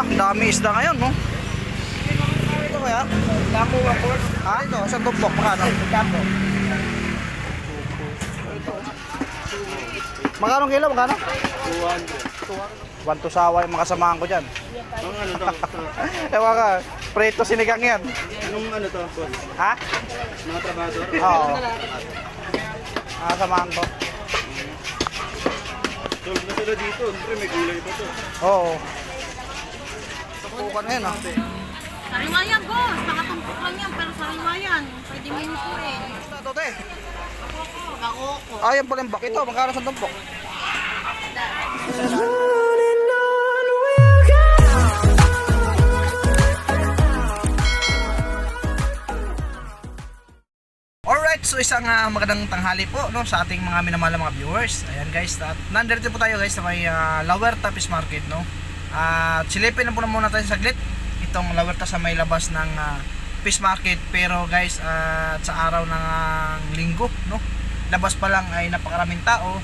Ah, dami isda ngayon, no? Ito kaya? Damo ako. Ah, ito, isang tumpok, magkano? Damo. Magkano kilo, magkano? 200. One to sawa yung mga kasamahan ko dyan. Ang ano to? Ewan ka, preto sinigang yan. Anong ano to? Ha? Mga trabador? Oo. Mga kasamahan ko. Solve na sila dito. Siyempre may gulay pa to. Oo. Tupukan na yun, ah. Sariwayan, boss. Nakatumpok lang yan, pero sariwayan. Pwede mo yung kuhin. Ito, te. Bakoko. Ah, yan pala yung bak. Ito, magkano sa tumpok? Alright, so isang ah, magandang tanghali po no, sa ating mga minamahal na mga viewers. Ayan guys, at nandito po tayo guys sa may uh, Lawerta Fish Market. No? At silipin na po na muna tayo saglit itong Lawerta sa may labas ng ah, Fish Market. Pero guys, ah, sa araw ng ah, linggo, no? labas pa lang ay napakaraming tao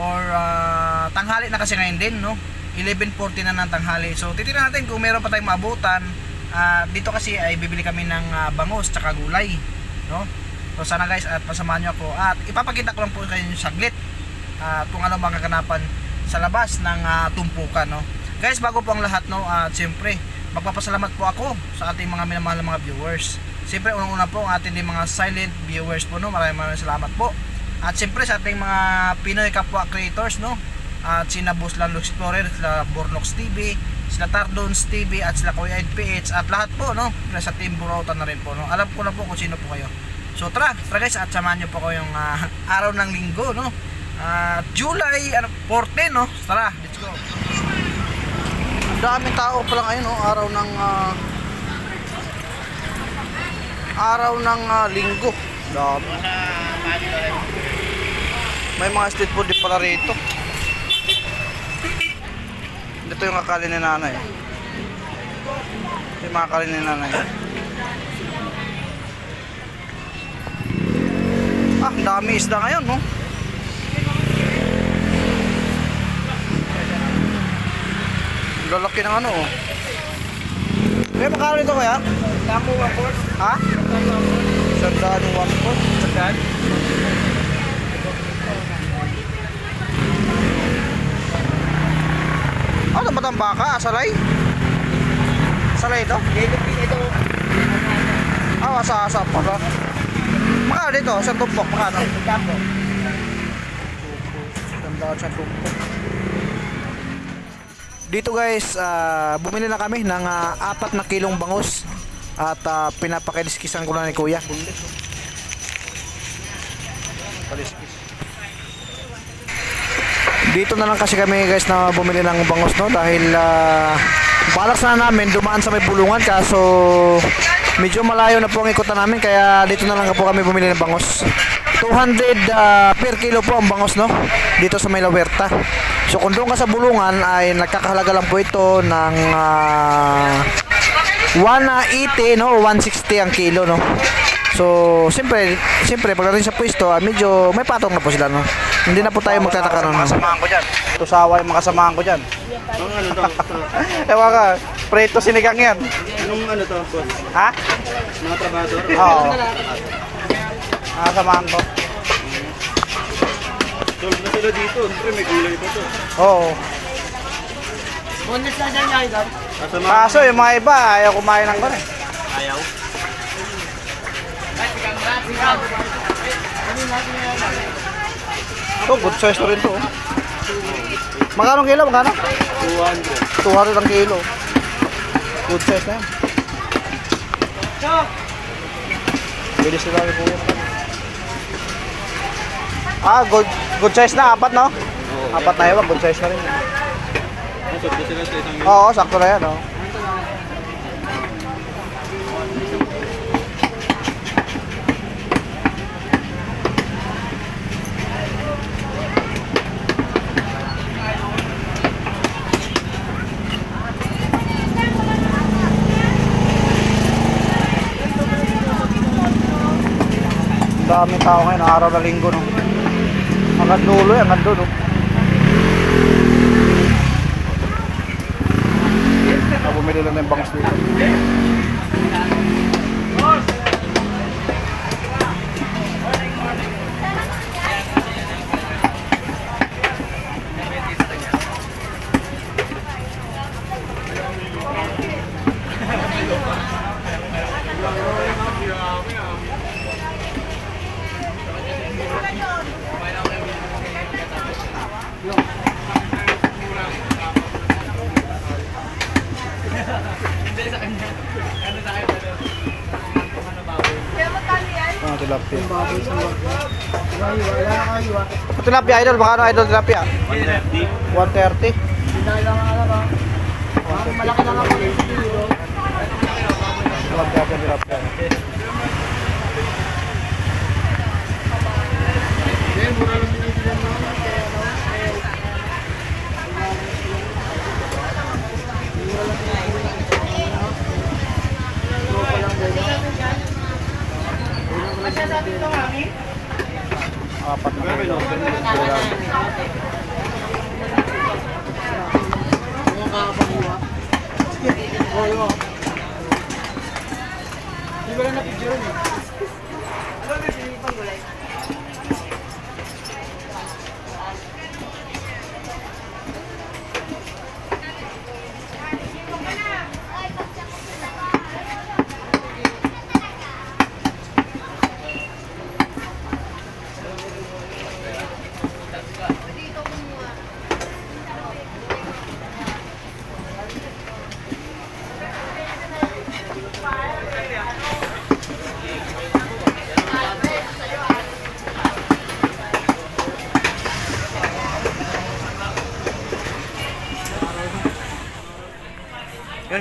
or ah, tanghali na kasi ngayon din. No? 11.40 na ng tanghali. So titignan natin kung meron pa tayong maabutan. Ah, dito kasi ay bibili kami ng ah, bangus tsaka gulay. No? So sana guys at pasamahan nyo ako at ipapakita ko lang po kayo yung saglit at kung ano bang kaganapan sa labas ng ah, tumpukan no. Guys bago po ang lahat no at siyempre magpapasalamat po ako sa ating mga minamahal na mga viewers. Siyempre unang-una po ang ating mga silent viewers po no. Maraming maraming salamat po. At siyempre sa ating mga Pinoy kapwa creators no. At sina Boss Lalo Explorer, sila Bornox TV, sila Tardons TV at sila Kuya PH at lahat po no. Sa Team Burautan na rin po no. Alam ko na po kung sino po kayo. So tara, tara guys at samahan niyo po ko yung ah, araw ng linggo no. Ah, July ano, 14 no. Tara, let's go. Daming tao pa lang ayun no, araw ng ah, araw ng ah, linggo. Dami. May mga street food din pala rito. Ito yung akali ni nanay. Ito yung mga akali ni nanay. Ah, dami isda ngayon? Ang Lalaki ng ano, oh. Kaya magkano nito kaya? Damo ako. Ha? Sandaan yung one pot. Sandaan? Ano ba itong baka? Asalay? Asalay ito? Ito. Ah, asa-asa pala. Magkano dito? Sa tumpok, magkano? Damo. Tandaan sa tumpok. Dito guys, ah, bumili na kami ng ah, apat na kilong bangus at uh, pinapakiliskisan ko na ni Kuya. Dito na lang kasi kami guys na bumili ng bangus no dahil uh, balak sana namin dumaan sa may bulungan kaso medyo malayo na po ang ikutan namin kaya dito na lang po kami bumili ng bangus. 200 ah, per kilo po ang bangus no dito sa may Lawerta. So kung doon ka sa bulungan ay nagkakahalaga lang po ito ng ah, 180 no 160 ang kilo no. So, siyempre, siyempre pagdating sa pwesto, ah, medyo may patong na po sila no. Hindi na po tayo magtataka no. Mga kasamahan ko diyan. Tusawa yung mga kasamahan ko diyan. Ang ano to? Ewan ka, preto sinigang yan. Anong ano to? boss? Ha? Mga trabador? Oo. Mga kasamahan ko. Na sila dito. Siyempre may gulay pa to. Oo. Bonus na dyan yung idol. Kasama. Kaso yung mga iba, ayaw kumain ng gano'n. Ayaw. Ito, good size na rin to. oh. Magkano kilo? Magkano? 200. 200 ang kilo. Good size na yan. Bilis nila rin po yan. Ah, good, good size na. Apat, no? Oo. Apat na iwan. Good size na rin. Na sila sa isang Oo, sakto na yan, oh. Daming tao ngayon, araw na linggo, no? Hanggang dulo yan, hanggang dulo. bumili lang ng bangus dito. Ah, tilapia. Tilapia idol, baka ano idol tilapia? 130. 130. Malaki lang ako yung siguro. 130 tilapia. Thank you.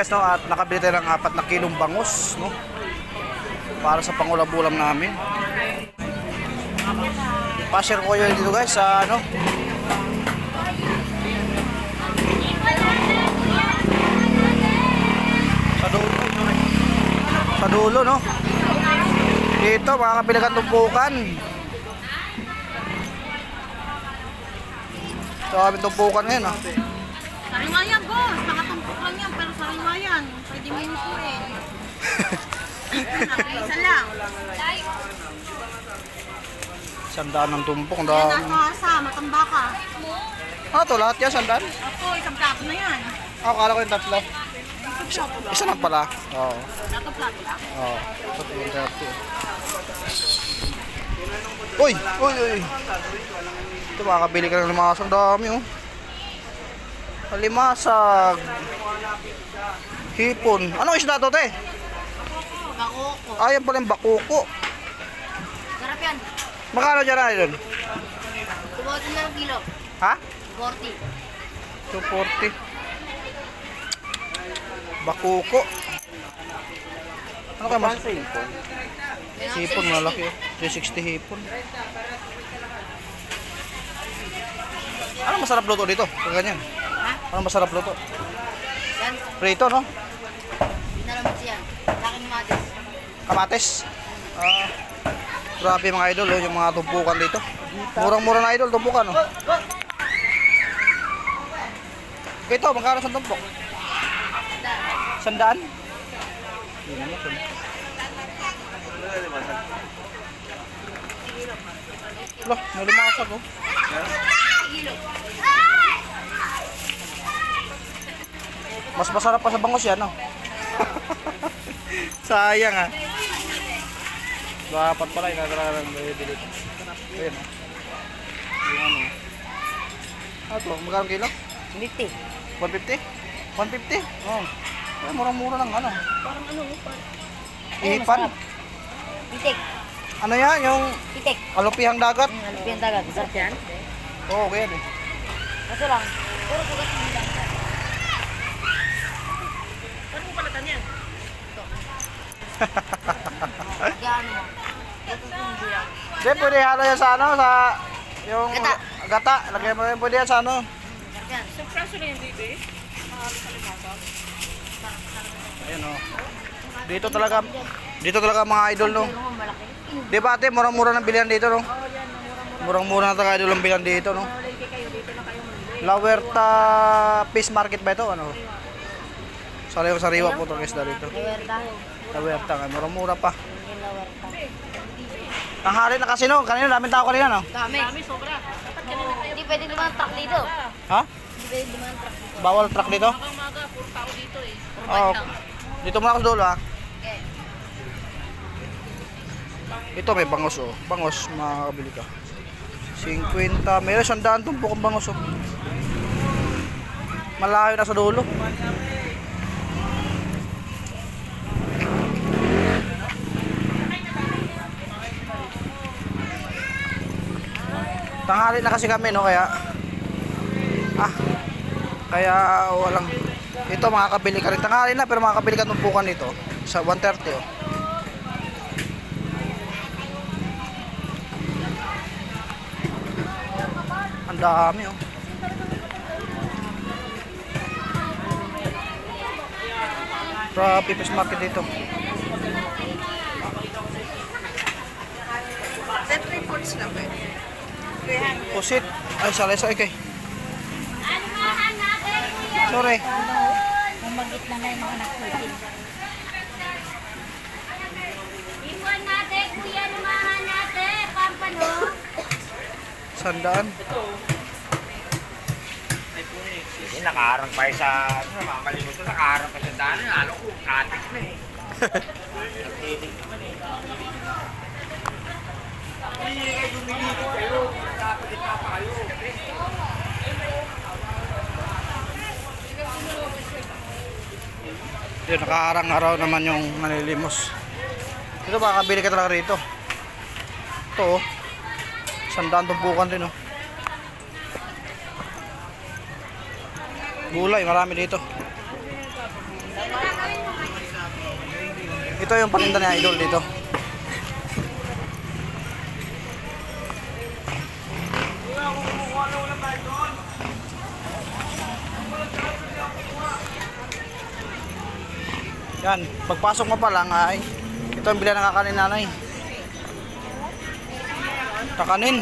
Guys, no, at nakabili tayo ng apat na kilong bangus, no? Para sa pangulam-ulam namin. Pa-share ko yun dito guys sa ano. Sa dulo. Sa dulo, no? Dito, makakabili kang tumpukan. Ito kami tumpukan ngayon, ah. Sariwa yan, boss. Mga lang yan. Pwede mo yung kuhin. Isa lang. Sandaan ng tumpok. Ang Yan, dami. nasa asa, matambaka. Ah, to lahat yan, sandaan. Ako, isang plato na yan. Ah, akala ko yung tatlo. Isa lang pala. Oo. Plato, plato lang. Oo. Yung dati. Uy! Uy, uy! Ito, makakabili ka ng limasag. Ang dami, oh. Limasag. Hipon. Anong isda to, te? Bakoko. Ah, yan pala yung bakuko. Sarap yan. Magkano dyan na yun? Tubutin na ng kilo. Ha? 40. 240. Bakuko. Ano kaya mas? Hipon, malaki. oh. 360 hipon. Ano masarap luto dito? Pag ganyan. Ano masarap luto? Yan. Prito, no? Pinalamat yan. Laking matis. Kamates. Ah, grabe mga idol, oh, yung mga tumpukan dito. Murang-mura na idol, tumpukan, no? Ito, magkano sa tumpok? Sandaan? Hindi naman, sandaan. Wala, may lumakasag, oh. Kilo. Mas masarap pa sa bangos yan, no? Sayang, ah. Dapat pala, inagaragan ng bibili. Ayun, oh. Yung ano. Ano to? Magkano kilo? 50. 150? 150? Oo. Oh. Ay, murang-mura lang, ano. Parang ano, parang... Ipan. Pitik. Ano yan? Yung Pitik. kalupihang dagat? Ba yung dagat? Sarap yan? Oo, okay yan, eh. Kaso lang, puro sugat yung lang. Palatan yan? Ito. Gano mo? Yung. Hindi, pwede halo yan sa ano, sa... Yung... Gata. Gata. Lagyan mo yan, pwede yan sa ano. Sarap yan. So, preso na yung baby? Ayun, oh. Dito talaga, dito talaga mga idol, no. Di ba ate, murang-mura ng bilihan dito, no? Murang-mura na talaga idol ang bilihan dito, no? La Huerta Fish Market ba ito? Ano? Sariwa sariwa po ito guys dito. Lawerta nga, mura-mura pa. Lawerta. Tanghali na kasi no, kanina daming tao kanina no. Dami. Dami, sobra. Hindi pwede naman truck dito. Ha? Hindi pwede naman truck dito. Bawal truck dito? Umaga, puro tao dito eh. Oo. lang. Dito muna ako sa dulo ha. Okay. Ito may bangos oh. Bangos, makakabili ka. 50. Meron sandaan itong bukong bangos oh. Malayo na sa dulo. Tanghali na kasi kami no kaya ah kaya walang ito makakabili ka rin tanghali na pero makakabili ka ng tumpukan nito sa 130 oh. Ang dami oh. Sa People's Market dito. Set reports lang ba? Pusit. Ay, salay sa ikay. Sorry. Umagit na na yung mga anak natin. Iwan natin, kuya, lumahan natin. Pampano. Sandaan. Hindi, nakaharang pa sa, ano, makakalimutan, nakaharang pa sa daan. Ano ko, katik na eh. Nagtitig naman eh. Hindi kayo dumilito kayo. Yun, nakaharang araw naman yung nanilimos. Dito makakabili ka talaga rito. Ito oh. Sandaan tumpukan din oh. Gulay, marami dito. Ito yung paninda niya idol dito. Yan, pagpasok mo pa lang ay ito ang bila ng kakanin nanay. Kakanin.